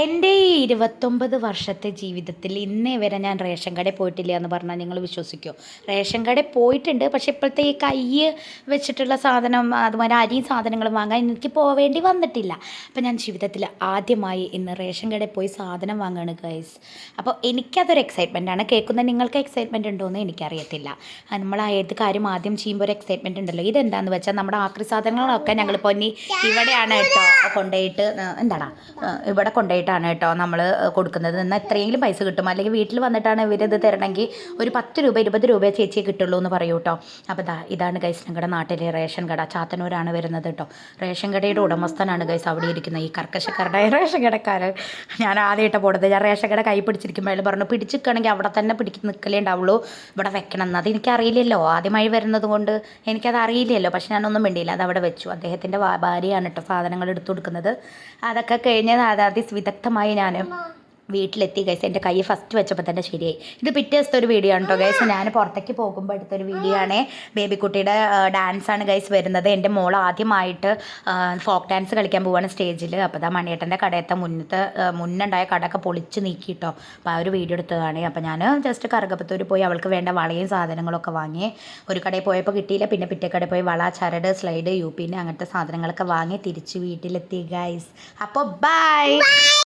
എന്റെ ഈ ഇരുപത്തൊമ്പത് വർഷത്തെ ജീവിതത്തിൽ ഇന്നേ വരെ ഞാൻ റേഷൻ കടയിൽ പോയിട്ടില്ല എന്ന് പറഞ്ഞാൽ നിങ്ങൾ വിശ്വസിക്കുമോ റേഷൻ കടയിൽ പോയിട്ടുണ്ട് പക്ഷേ ഇപ്പോഴത്തെ ഈ കൈ വെച്ചിട്ടുള്ള സാധനം അതുപോലെ അരിയും സാധനങ്ങളും വാങ്ങാൻ എനിക്ക് പോവേണ്ടി വന്നിട്ടില്ല. അപ്പം ഞാൻ ജീവിതത്തിൽ ആദ്യമായി ഇന്ന് റേഷൻ കടയിൽ പോയി സാധനം വാങ്ങുകയാണ് ഗൈസ് അപ്പോൾ എനിക്കതൊരു എക്സൈറ്റ്മെന്റ് ആണ്. കേൾക്കുന്ന നിങ്ങൾക്ക് എക്സൈറ്റ്മെന്റ് ഉണ്ടോയെന്ന് എനിക്കറിയത്തില്ല. നമ്മൾ ഏത് കാര്യം ആദ്യം ചെയ്യുമ്പോൾ ഒരു എക്സൈറ്റ്മെന്റ് ഉണ്ടല്ലോ. ഇതെന്താണെന്ന് വെച്ചാൽ നമ്മുടെ ആക്രി സാധനങ്ങളൊക്കെ ഞങ്ങളിപ്പോൾ ഇനി ഇവിടെയാണ് കേട്ടോ കൊണ്ടുപോയിട്ട് എന്താണ് ഇവിടെ കൊണ്ടുപോയിട്ട് കൊണ്ടുപോയിട്ടാണ് കേട്ടോ നമ്മൾ കൊടുക്കുന്നത്. എന്നാൽ എത്രയെങ്കിലും പൈസ കിട്ടും. അല്ലെങ്കിൽ വീട്ടിൽ വന്നിട്ടാണ് ഇവരിത് തരണമെങ്കിൽ ഒരു പത്ത് രൂപ ഇരുപത് രൂപ ചേച്ചിയെ കിട്ടുള്ളൂ എന്ന് പറയൂ കേട്ടോ. അപ്പോൾ ദാ ഇതാണ് ഗൈസ് ഞങ്ങളുടെ നാട്ടിലെ റേഷൻ കട. ചാത്തനൂരാണ് വരുന്നത് കേട്ടോ. റേഷൻ കടയുടെ ഉടമസ്ഥനാണ് ഗൈസ് അവിടെ ഇരിക്കുന്നത്. ഈ കർക്കശക്കാരുടെ റേഷൻ കടക്കാരൻ. ഞാൻ ആദ്യമായിട്ട് പോണത്. ഞാൻ റേഷൻ കട കൈ പിടിച്ചിരിക്കുമ്പോൾ പറഞ്ഞു പിടിച്ചിരിക്കുകയാണെങ്കിൽ അവിടെ തന്നെ പിടിച്ച് നിൽക്കലേ ഉണ്ടാവുള്ളൂ. ഇവിടെ വെക്കണം. എന്ന്. അത് എനിക്കറിയില്ലല്ലോ ആദ്യമായി വരുന്നത് കൊണ്ട് എനിക്കത് അറിയില്ലല്ലോ. പക്ഷെ ഞാനൊന്നും മിണ്ടിയില്ല. അത് അവിടെ വെച്ചു അദ്ദേഹത്തിന്റെ ഭാര്യയാണ് കേട്ടോ സാധനങ്ങൾ എടുത്തു കൊടുക്കുന്നത്. അതൊക്കെ കഴിഞ്ഞ് അത് അതിവിദഗ്ധമായി ഞാൻ വീട്ടിലെത്തി ഗൈസ് എന്റെ കൈ ഫസ്റ്റ് വെച്ചപ്പോൾ തന്നെ ശരിയായി. ഇത് പിറ്റേ ദിവസത്തെ ഒരു വീഡിയോ ആണ് കേട്ടോ ഗൈസ് ഞാൻ പുറത്തേക്ക് പോകുമ്പോൾ എടുത്തൊരു വീഡിയോ ആണ്. ബേബിക്കുട്ടിയുടെ ഡാൻസ് ആണ് ഗൈസ് വരുന്നത്. എന്റെ മോൾ ആദ്യമായിട്ട് ഫോക്ക് ഡാൻസ് കളിക്കാൻ പോവാണ് സ്റ്റേജിൽ അപ്പോൾ ഇതാ മണിയേട്ടന്റെ കടയത്തെ മുന്നത്തെ മുന്നുണ്ടായ കടയൊക്കെ പൊളിച്ച് നീക്കി കേട്ടോ അപ്പോൾ ആ ഒരു വീഡിയോ എടുത്തതാണ്. അപ്പോൾ ഞാൻ ജസ്റ്റ് കറുകപ്പത്തൂർ പോയി അവൾക്ക് വേണ്ട വളയും സാധനങ്ങളൊക്കെ വാങ്ങി. ഒരു കടയിൽ പോയപ്പോൾ കിട്ടിയില്ല. പിന്നെ പിറ്റേ കടയിൽ പോയി വള ചരട് സ്ലൈഡ് യു പിന്നെ അങ്ങനത്തെ സാധനങ്ങളൊക്കെ വാങ്ങി തിരിച്ച് വീട്ടിലെത്തി ഗൈസ് അപ്പോൾ ബൈ